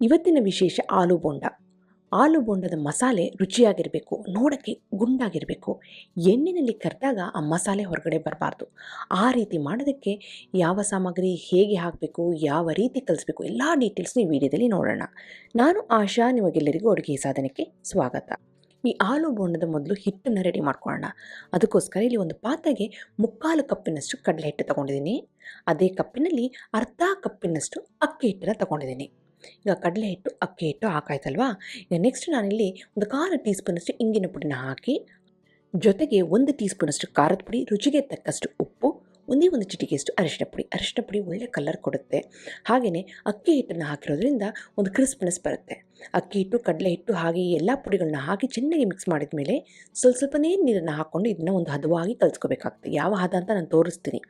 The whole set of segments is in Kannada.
ಇವತ್ತಿನ ವಿಶೇಷ ಆಲೂ ಬೋಂಡ. ಆಲೂ ಬೋಂಡದ ಮಸಾಲೆ ರುಚಿಯಾಗಿರಬೇಕು, ನೋಡೋಕ್ಕೆ ಗುಂಡಾಗಿರಬೇಕು. ಎಣ್ಣೆನಲ್ಲಿ ಕರೆದಾಗ ಆ ಮಸಾಲೆ ಹೊರಗಡೆ ಬರಬಾರ್ದು. ಆ ರೀತಿ ಮಾಡೋದಕ್ಕೆ ಯಾವ ಸಾಮಗ್ರಿ ಹೇಗೆ ಹಾಕಬೇಕು, ಯಾವ ರೀತಿ ಕಲಿಸ್ಬೇಕು ಎಲ್ಲ ಡೀಟೇಲ್ಸ್ನ ಈ ವಿಡಿಯೋದಲ್ಲಿ ನೋಡೋಣ. ನಾನು ಆಶಾ, ನಿಮಗೆಲ್ಲರಿಗೂ ಅಡುಗೆ ಸಾಧನಕ್ಕೆ ಸ್ವಾಗತ. ಈ ಆಲೂ ಬೋಂಡದ ಮೊದಲು ಹಿಟ್ಟನ್ನು ರೆಡಿ ಮಾಡ್ಕೊಳ್ಳೋಣ. ಅದಕ್ಕೋಸ್ಕರ ಇಲ್ಲಿ ಒಂದು ಪಾತ್ರೆಗೆ ಮುಕ್ಕಾಲು ಕಪ್ಪಿನಷ್ಟು ಕಡಲೆ ಹಿಟ್ಟು ತಗೊಂಡಿದ್ದೀನಿ. ಅದೇ ಕಪ್ಪಿನಲ್ಲಿ ಅರ್ಧ ಕಪ್ಪಿನಷ್ಟು ಅಕ್ಕಿ ಹಿಟ್ಟನ್ನು ತಗೊಂಡಿದ್ದೀನಿ. ಈಗ ಕಡಲೆ ಹಿಟ್ಟು, ಅಕ್ಕಿ ಹಿಟ್ಟು ಹಾಕಾಯ್ತಲ್ವಾ? ಈಗ ನೆಕ್ಸ್ಟ್ ನಾನಿಲ್ಲಿ ಒಂದು ಕಾಲು ಟೀ ಸ್ಪೂನಷ್ಟು ಇಂಗಿನ ಪುಡಿನ ಹಾಕಿ, ಜೊತೆಗೆ ಒಂದು ಟೀ ಸ್ಪೂನಷ್ಟು ಖಾರದ ಪುಡಿ, ರುಚಿಗೆ ತಕ್ಕಷ್ಟು ಉಪ್ಪು ಒಂದೇ ಒಂದು ಚಿಟಿಕೆಯಷ್ಟು ಅರಿಶಿನ ಪುಡಿ. ಅರಿಶಿನ ಪುಡಿ ಒಳ್ಳೆ ಕಲರ್ ಕೊಡುತ್ತೆ. ಹಾಗೆಯೇ ಅಕ್ಕಿ ಹಿಟ್ಟನ್ನು ಹಾಕಿರೋದ್ರಿಂದ ಒಂದು ಕ್ರಿಸ್ಪ್ನೆಸ್ ಬರುತ್ತೆ. ಅಕ್ಕಿ ಹಿಟ್ಟು, ಕಡಲೆ ಹಿಟ್ಟು ಹಾಗೆ ಎಲ್ಲ ಪುಡಿಗಳನ್ನ ಹಾಕಿ ಚೆನ್ನಾಗಿ ಮಿಕ್ಸ್ ಮಾಡಿದ ಮೇಲೆ ಸ್ವಲ್ಪ ಸ್ವಲ್ಪನೇ ನೀರನ್ನು ಹಾಕ್ಕೊಂಡು ಇದನ್ನು ಒಂದು ಹದವಾಗಿ ಕಲಿಸ್ಕೋಬೇಕಾಗ್ತದೆ ಯಾವ ಹದ ಅಂತ ನಾನು ತೋರಿಸ್ತೀನಿ.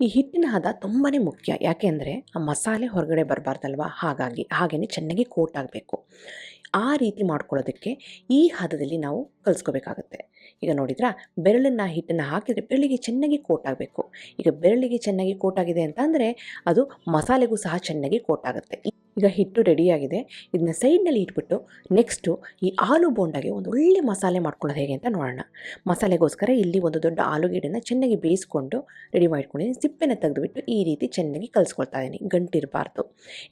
ಈ ಹಿಟ್ಟಿನ ಹದ ತುಂಬಾ ಮುಖ್ಯ. ಯಾಕೆ ಅಂದರೆ ಆ ಮಸಾಲೆ ಹೊರಗಡೆ ಬರಬಾರ್ದಲ್ವ? ಹಾಗಾಗಿ. ಹಾಗೆಯೇ ಚೆನ್ನಾಗಿ ಕೋಟ್ ಆಗಬೇಕು. ಆ ರೀತಿ ಮಾಡ್ಕೊಳ್ಳೋದಕ್ಕೆ ಈ ಹದದಲ್ಲಿ ನಾವು ಕಲಿಸ್ಕೋಬೇಕಾಗತ್ತೆ ಈಗ ನೋಡಿದ್ರಾ? ಬೆರಳನ್ನು ಹಿಟ್ಟನ್ನು ಹಾಕಿದರೆ ಬೆರಳಿಗೆ ಚೆನ್ನಾಗಿ ಕೋಟ್ ಆಗಬೇಕು. ಈಗ ಬೆರಳಿಗೆ ಚೆನ್ನಾಗಿ ಕೋಟ್ ಆಗಿದೆ ಅಂತ ಅದು ಮಸಾಲೆಗೂ ಸಹ ಚೆನ್ನಾಗಿ ಕೋಟ್ ಆಗುತ್ತೆ. ಈಗ ಹಿಟ್ಟು ರೆಡಿಯಾಗಿದೆ ಇದನ್ನ ಸೈಡ್ನಲ್ಲಿ ಇಟ್ಬಿಟ್ಟು ನೆಕ್ಸ್ಟು ಈ ಆಲೂ ಬೋಂಡಾಗೆ ಒಂದು ಒಳ್ಳೆ ಮಸಾಲೆ ಮಾಡ್ಕೊಳ್ಳೋದು ಹೇಗೆ ಅಂತ ನೋಡೋಣ. ಮಸಾಲೆಗೋಸ್ಕರ ಇಲ್ಲಿ ಒಂದು ದೊಡ್ಡ ಆಲೂಗೆಡ್ಡೆನ ಚೆನ್ನಾಗಿ ಬೇಯಿಸ್ಕೊಂಡು ರೆಡಿ ಮಾಡ್ಕೊಂಡಿದ್ದೀನಿ ಸಿಪ್ಪೆನ ತೆಗೆದುಬಿಟ್ಟು ಈ ರೀತಿ ಚೆನ್ನಾಗಿ ಕಲಿಸ್ಕೊಳ್ತಾ ಇದ್ದೀನಿ. ಗಂಟಿರಬಾರ್ದು.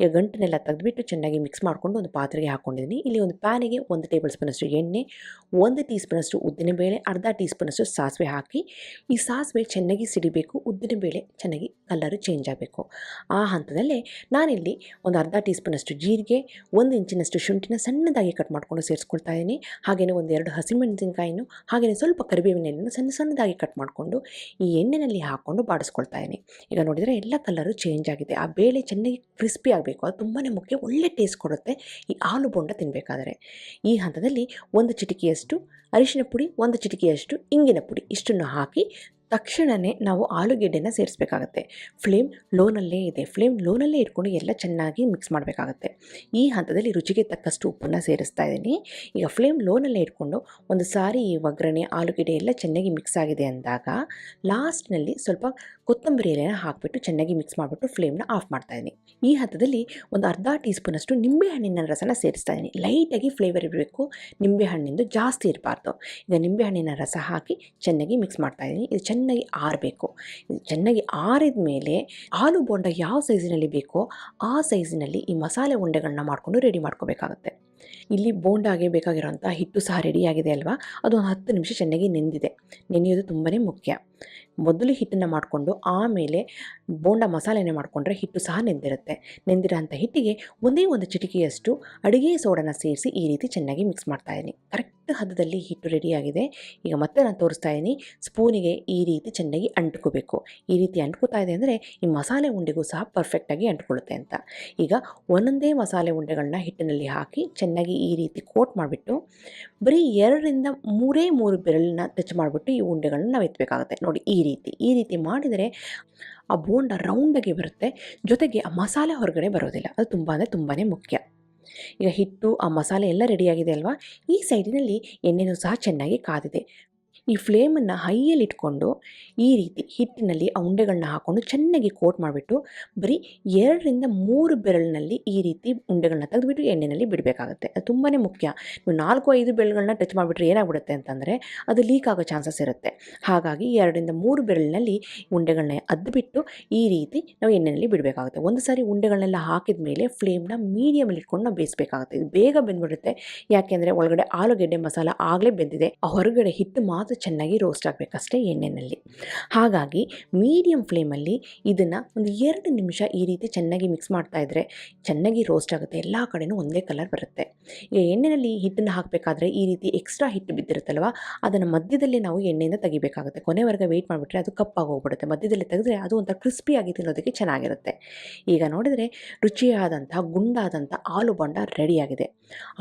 ಈಗ ಗಂಟನ್ನೆಲ್ಲ ತೆಗೆದುಬಿಟ್ಟು ಚೆನ್ನಾಗಿ ಮಿಕ್ಸ್ ಮಾಡಿಕೊಂಡು ಒಂದು ಪಾತ್ರೆಗೆ ಹಾಕ್ಕೊಂಡಿದ್ದೀನಿ ಇಲ್ಲಿ ಒಂದು ಪ್ಯಾನಿಗೆ ಒಂದು ಟೇಬಲ್ ಸ್ಪೂನಷ್ಟು ಎಣ್ಣೆ, ಒಂದು ಟೀ ಸ್ಪೂನಷ್ಟು ಉದ್ದಿನಬೇಳೆ ಅರ್ಧ ಟೀ ಸ್ಪೂನಷ್ಟು ಸಾಸಿವೆ ಹಾಕಿ ಈ ಸಾಸಿವೆ ಚೆನ್ನಾಗಿ ಸಿಡಿಬೇಕು. ಉದ್ದಿನಬೇಳೆ ಚೆನ್ನಾಗಿ ಕಲರು ಚೇಂಜ್ ಆಗಬೇಕು. ಆ ಹಂತದಲ್ಲೇ ನಾನಿಲ್ಲಿ ಒಂದು ಅರ್ಧ ಟೀ ಸ್ಪೂನಷ್ಟು ಜೀರಿಗೆ, ಒಂದು ಇಂಚಿನಷ್ಟು ಶುಂಠಿನ ಸಣ್ಣದಾಗಿ ಕಟ್ ಮಾಡಿಕೊಂಡು ಸೇರಿಸ್ಕೊಳ್ತಾ ಇದ್ದೀನಿ ಹಾಗೆಯೇ ಒಂದು ಎರಡು ಹಸಿಮೆಣಸಿನ್ಕಾಯಿನೂ ಹಾಗೆಯೇ ಸ್ವಲ್ಪ ಕರಿಬೇವಿನ ಸಣ್ಣ ಸಣ್ಣದಾಗಿ ಕಟ್ ಮಾಡಿಕೊಂಡು ಈ ಎಣ್ಣೆಯಲ್ಲಿ ಹಾಕ್ಕೊಂಡು ಬಾಡಿಸ್ಕೊಳ್ತಾ ಇದ್ದೀನಿ ಈಗ ನೋಡಿದರೆ ಎಲ್ಲ ಕಲರು ಚೇಂಜ್ ಆಗಿದೆ. ಆ ಬೇಳೆ ಚೆನ್ನಾಗಿ ಕ್ರಿಸ್ಪಿ ಆಗಬೇಕು. ಅದು ತುಂಬಾ ಮುಖ್ಯ. ಒಳ್ಳೆ ಟೇಸ್ಟ್ ಕೊಡುತ್ತೆ ಈ ಆಲೂ ಬೋಂಡ ತಿನ್ನಬೇಕಾದ್ರೆ ಈ ಹಂತದಲ್ಲಿ ಒಂದು ಚಿಟಿಕೆಯಷ್ಟು ಅರಿಶಿನ ಪುಡಿ, ಒಂದು ಚಿಟಿಕೆಯಷ್ಟು ಇಂಗಿನ ಪುಡಿ, ಇಷ್ಟನ್ನು ಹಾಕಿ ತಕ್ಷಣವೇ ನಾವು ಆಲೂಗೆಡ್ಡೆನ ಸೇರಿಸ್ಬೇಕಾಗತ್ತೆ. ಫ್ಲೇಮ್ ಲೋನಲ್ಲೇ ಇದೆ. ಫ್ಲೇಮ್ ಲೋನಲ್ಲೇ ಇಟ್ಕೊಂಡು ಎಲ್ಲ ಚೆನ್ನಾಗಿ ಮಿಕ್ಸ್ ಮಾಡಬೇಕಾಗತ್ತೆ. ಈ ಹಂತದಲ್ಲಿ ರುಚಿಗೆ ತಕ್ಕಷ್ಟು ಉಪ್ಪನ್ನು ಸೇರಿಸ್ತಾ ಇದ್ದೀನಿ. ಈಗ ಫ್ಲೇಮ್ ಲೋನಲ್ಲೇ ಇಟ್ಕೊಂಡು ಒಂದು ಸಾರಿ ಈ ಒಗ್ಗರಣೆ, ಆಲೂಗೆಡ್ಡೆ ಎಲ್ಲ ಚೆನ್ನಾಗಿ ಮಿಕ್ಸ್ ಆಗಿದೆ ಅಂದಾಗ, ಲಾಸ್ಟ್ನಲ್ಲಿ ಸ್ವಲ್ಪ ಕೊತ್ತಂಬರಿ ಎಲೆನ ಹಾಕಿಬಿಟ್ಟು ಚೆನ್ನಾಗಿ ಮಿಕ್ಸ್ ಮಾಡಿಬಿಟ್ಟು ಫ್ಲೇಮ್ನ ಆಫ್ ಮಾಡ್ತಾ ಇದ್ದೀನಿ. ಈ ಹಂತದಲ್ಲಿ ಒಂದು ಅರ್ಧ ಟೀ ಸ್ಪೂನಷ್ಟು ನಿಂಬೆಹಣ್ಣಿನ ರಸನ ಸೇರಿಸ್ತಾ ಇದ್ದೀನಿ. ಲೈಟಾಗಿ ಫ್ಲೇವರ್ ಇರಬೇಕು. ನಿಂಬೆಹಣ್ಣಿಂದು ಜಾಸ್ತಿ ಇರಬಾರ್ದು. ಈಗ ನಿಂಬೆಹಣ್ಣಿನ ರಸ ಹಾಕಿ ಚೆನ್ನಾಗಿ ಮಿಕ್ಸ್ ಮಾಡ್ತಾ ಇದ್ದೀನಿ. ಇದು ಚೆನ್ನಾಗಿ ಆರಬೇಕು. ಇದು ಚೆನ್ನಾಗಿ ಆರಿದ ಮೇಲೆ ಆಲೂ ಬೋಂಡ ಯಾವ ಸೈಜಿನಲ್ಲಿ ಬೇಕೋ ಆ ಸೈಜಿನಲ್ಲಿ ಈ ಮಸಾಲೆ ಉಂಡೆಗಳನ್ನ ಮಾಡಿಕೊಂಡು ರೆಡಿ ಮಾಡ್ಕೋಬೇಕಾಗುತ್ತೆ. ಇಲ್ಲಿ ಬೋಂಡಾಗೆ ಬೇಕಾಗಿರೋಂಥ ಹಿಟ್ಟು ಸಹ ರೆಡಿಯಾಗಿದೆ ಅಲ್ವಾ? ಅದು ಒಂದು ಹತ್ತು ನಿಮಿಷ ಚೆನ್ನಾಗಿ ನೆಂದಿದೆ. ನೆನೆಯೋದು ತುಂಬಾ ಮುಖ್ಯ. ಮೊದಲು ಹಿಟ್ಟನ್ನು ಮಾಡಿಕೊಂಡು ಆಮೇಲೆ ಬೋಂಡ ಮಸಾಲೆನೇ ಮಾಡಿಕೊಂಡ್ರೆ ಹಿಟ್ಟು ಸಹ ನೆಂದಿರುತ್ತೆ. ನೆಂದಿರೋ ಅಂಥ ಹಿಟ್ಟಿಗೆ ಒಂದೇ ಒಂದು ಚಿಟಿಕೆಯಷ್ಟು ಅಡುಗೆ ಸೋಡನ ಸೇರಿಸಿ ಈ ರೀತಿ ಚೆನ್ನಾಗಿ ಮಿಕ್ಸ್ ಮಾಡ್ತಾ ಇದ್ದೀನಿ. ಕರೆಕ್ಟ್ ಹದದಲ್ಲಿ ಹಿಟ್ಟು ರೆಡಿಯಾಗಿದೆ ಈಗ ಮತ್ತೆ ನಾನು ತೋರಿಸ್ತಾ ಇದ್ದೀನಿ. ಸ್ಪೂನಿಗೆ ಈ ರೀತಿ ಚೆನ್ನಾಗಿ ಅಂಟ್ಕೋಬೇಕು. ಈ ರೀತಿ ಅಂಟ್ಕೋತಾ ಇದೆ ಅಂದರೆ ಈ ಮಸಾಲೆ ಉಂಡೆಗೂ ಸಹ ಪರ್ಫೆಕ್ಟಾಗಿ ಅಂಟ್ಕೊಳ್ಳುತ್ತೆ ಅಂತ. ಈಗ ಒಂದೊಂದೇ ಮಸಾಲೆ ಉಂಡೆಗಳನ್ನ ಹಿಟ್ಟಿನಲ್ಲಿ ಹಾಕಿ ಚೆನ್ನಾಗಿ ಈ ರೀತಿ ಕೋಟ್ ಮಾಡಿಬಿಟ್ಟು ಬರೀ ಎರಡರಿಂದ ಮೂರೇ ಮೂರು ಬೆರಳನ್ನ ಟಚ್ ಮಾಡಿಬಿಟ್ಟು ಈ ಉಂಡೆಗಳನ್ನ ನಾವು ಎತ್ತಬೇಕಾಗುತ್ತೆ ನೋಡಿ ಈ ರೀತಿ ಈ ರೀತಿ ಮಾಡಿದರೆ ಆ ಬೋಂಡ ರೌಂಡಾಗಿ ಬರುತ್ತೆ. ಜೊತೆಗೆ ಆ ಮಸಾಲೆ ಹೊರಗಡೆ ಬರೋದಿಲ್ಲ. ಅದು ತುಂಬ ಅಂದರೆ ತುಂಬಾ ಮುಖ್ಯ. ಈಗ ಹಿಟ್ಟು, ಆ ಮಸಾಲೆ ಎಲ್ಲ ರೆಡಿಯಾಗಿದೆ ಅಲ್ವಾ? ಈ ಸೈಡಿನಲ್ಲಿ ಎಣ್ಣೆನೂ ಸಹ ಚೆನ್ನಾಗಿ ಕಾದಿದೆ. ಈ ಫ್ಲೇಮನ್ನು ಹೈಯಲ್ಲಿ ಇಟ್ಕೊಂಡು ಈ ರೀತಿ ಹಿಟ್ಟಿನಲ್ಲಿ ಆ ಉಂಡೆಗಳನ್ನ ಹಾಕ್ಕೊಂಡು ಚೆನ್ನಾಗಿ ಕೋಟ್ ಮಾಡಿಬಿಟ್ಟು ಬರೀ ಎರಡರಿಂದ ಮೂರು ಬೆರಳಿನಲ್ಲಿ ಈ ರೀತಿ ಉಂಡೆಗಳನ್ನ ತೆಗೆದುಬಿಟ್ಟು ಎಣ್ಣೆಯಲ್ಲಿ ಬಿಡಬೇಕಾಗುತ್ತೆ. ಅದು ತುಂಬಾ ಮುಖ್ಯ. ನೀವು ನಾಲ್ಕು, ಐದು ಬೆರಳುಗಳನ್ನ ಟಚ್ ಮಾಡಿಬಿಟ್ರೆ ಏನಾಗ್ಬಿಡುತ್ತೆ ಅಂತಂದರೆ ಅದು ಲೀಕ್ ಆಗೋ ಚಾನ್ಸಸ್ ಇರುತ್ತೆ. ಹಾಗಾಗಿ ಎರಡರಿಂದ ಮೂರು ಬೆರಳಿನಲ್ಲಿ ಉಂಡೆಗಳನ್ನ ಅದ್ಬಿಟ್ಟು ಈ ರೀತಿ ನಾವು ಎಣ್ಣೆಯಲ್ಲಿ ಬಿಡಬೇಕಾಗುತ್ತೆ. ಒಂದು ಸಾರಿ ಉಂಡೆಗಳನ್ನೆಲ್ಲ ಹಾಕಿದ ಮೇಲೆ ಫ್ಲೇಮ್ನ ಮೀಡಿಯಮಲ್ಲಿ ಇಟ್ಕೊಂಡು ನಾವು ಬೇಯಿಸಬೇಕಾಗುತ್ತೆ. ಇದು ಬೇಗ ಬೆಂದ್ಬಿಡುತ್ತೆ. ಯಾಕೆಂದರೆ ಒಳಗಡೆ ಆಲೂಗೆಡ್ಡೆ ಮಸಾಲ ಆಗಲೇ ಬೆಂದಿದೆ. ಆ ಹೊರಗಡೆ ಹಿಟ್ಟು ಮಾತ್ರ ಚೆನ್ನಾಗಿ ರೋಸ್ಟ್ ಆಗಬೇಕಷ್ಟೇ ಎಣ್ಣೆಯಲ್ಲಿ ಹಾಗಾಗಿ ಮೀಡಿಯಮ್ ಫ್ಲೇಮಲ್ಲಿ ಇದನ್ನು ಒಂದು ಎರಡು ನಿಮಿಷ ಈ ರೀತಿ ಚೆನ್ನಾಗಿ ಮಿಕ್ಸ್ ಮಾಡ್ತಾ ಇದ್ದರೆ ಚೆನ್ನಾಗಿ ರೋಸ್ಟ್ ಆಗುತ್ತೆ. ಎಲ್ಲ ಕಡೆನೂ ಒಂದೇ ಕಲರ್ ಬರುತ್ತೆ. ಈಗ ಎಣ್ಣೆಯಲ್ಲಿ ಹಿಟ್ಟನ್ನು ಹಾಕಬೇಕಾದ್ರೆ ಈ ರೀತಿ ಎಕ್ಸ್ಟ್ರಾ ಹಿಟ್ಟು ಬಿದ್ದಿರುತ್ತಲ್ವ? ಅದನ್ನು ಮಧ್ಯದಲ್ಲಿ ನಾವು ಎಣ್ಣೆಯಿಂದ ತೆಗಿಬೇಕಾಗುತ್ತೆ. ಕೊನೆವರೆಗೆ ವೆಯ್ಟ್ ಮಾಡಿಬಿಟ್ರೆ ಅದು ಕಪ್ಪಾಗಿ ಹೋಗ್ಬಿಡುತ್ತೆ. ಮಧ್ಯದಲ್ಲಿ ತೆಗೆದ್ರೆ ಅದು ಒಂಥರ ಕ್ರಿಸ್ಪಿಯಾಗಿ ತಿನ್ನೋದಕ್ಕೆ ಚೆನ್ನಾಗಿರುತ್ತೆ. ಈಗ ನೋಡಿದರೆ ರುಚಿಯಾದಂಥ ಗುಂಡಾದಂಥ ಆಲೂ ಬೊಂಡ ರೆಡಿಯಾಗಿದೆ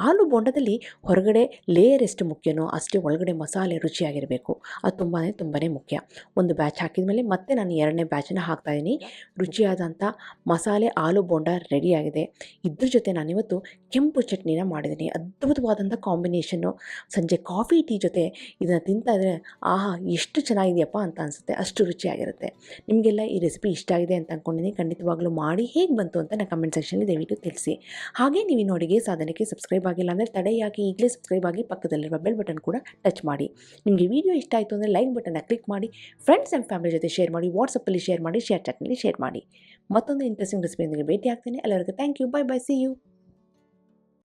ಆಲೂ ಬೊಂಡದಲ್ಲಿ ಹೊರಗಡೆ ಲೇಯರ್ ಎಷ್ಟು ಮುಖ್ಯನೋ ಅಷ್ಟೇ ಒಳಗಡೆ ಮಸಾಲೆ ರುಚಿಯಾಗಿರಬೇಕು ಆಗಿರಬೇಕು ಅದು ತುಂಬಾ ತುಂಬಾ ಮುಖ್ಯ. ಒಂದು ಬ್ಯಾಚ್ ಹಾಕಿದ ಮೇಲೆ ಮತ್ತೆ ನಾನು ಎರಡನೇ ಬ್ಯಾಚನ್ನು ಹಾಕ್ತಾಯಿದ್ದೀನಿ ರುಚಿಯಾದಂಥ ಮಸಾಲೆ, ಆಲೂ ಬೋಂಡ ರೆಡಿಯಾಗಿದೆ ಇದ್ರ ಜೊತೆ ನಾನಿವತ್ತು ಕೆಂಪು ಚಟ್ನಿನ ಮಾಡಿದ್ದೀನಿ ಅದ್ಭುತವಾದಂಥ ಕಾಂಬಿನೇಷನ್ನು ಸಂಜೆ ಕಾಫಿ ಟೀ ಜೊತೆ ಇದನ್ನು ತಿಂತಾ ಇದ್ರೆ, ಆಹಾ, ಎಷ್ಟು ಚೆನ್ನಾಗಿದೆಯಪ್ಪ ಅಂತ ಅನಿಸುತ್ತೆ. ಅಷ್ಟು ರುಚಿಯಾಗಿರುತ್ತೆ. ನಿಮಗೆಲ್ಲ ಈ ರೆಸಿಪಿ ಇಷ್ಟ ಆಗಿದೆ ಅಂತ ಅಂದ್ಕೊಂಡಿದ್ದೀನಿ ಖಂಡಿತವಾಗ್ಲೂ ಮಾಡಿ ಹೇಗೆ ಬಂತು ಅಂತ ನಾನು ಕಮೆಂಟ್ ಸೆಕ್ಷನಲ್ಲಿ ದಯವಿಟ್ಟು ತಿಳಿಸಿ. ಹಾಗೆ ನೀವು ಇನ್ನು ಅಡುಗೆ ಸಾಧನಕ್ಕೆ ಸಬ್ಸ್ಕ್ರೈಬ್ ಆಗಿಲ್ಲ ಅಂದರೆ ತಡೆಯಾಗಿ ಈಗಲೇ ಸಬ್ಸ್ಕ್ರೈಬ್ ಆಗಿ ಪಕ್ಕದಲ್ಲಿರುವ ಬೆಲ್ ಬಟನ್ ಕೂಡ ಟಚ್ ಮಾಡಿ. ನಿಮಗೆ ವಿಡಿಯೋ ಇಷ್ಟ ಆಯಿತು ಅಂದರೆ ಲೈಕ್ ಬಟನ್ನ ಕ್ಲಿಕ್ ಮಾಡಿ ಫ್ರೆಂಡ್ಸ್ ಆ್ಯಂಡ್ ಫ್ಯಾಮಿಲಿ ಜೊತೆ ಶೇರ್ ಮಾಡಿ ವಾಟ್ಸಪ್ಪಲ್ಲಿ ಶೇರ್ ಮಾಡಿ ಶೇರ್ ಚಾಟ್ನಲ್ಲಿ ಶೇರ್ ಮಾಡಿ. ಮತ್ತೊಂದು ಇಂಟ್ರೆಸ್ಟಿಂಗ್ ರೆಸಿಪಿಯೊಂದಿಗೆ ಭೇಟಿ ಆಗ್ತೇನೆ. ಎಲ್ಲರಿಗೂ thank you bye bye see you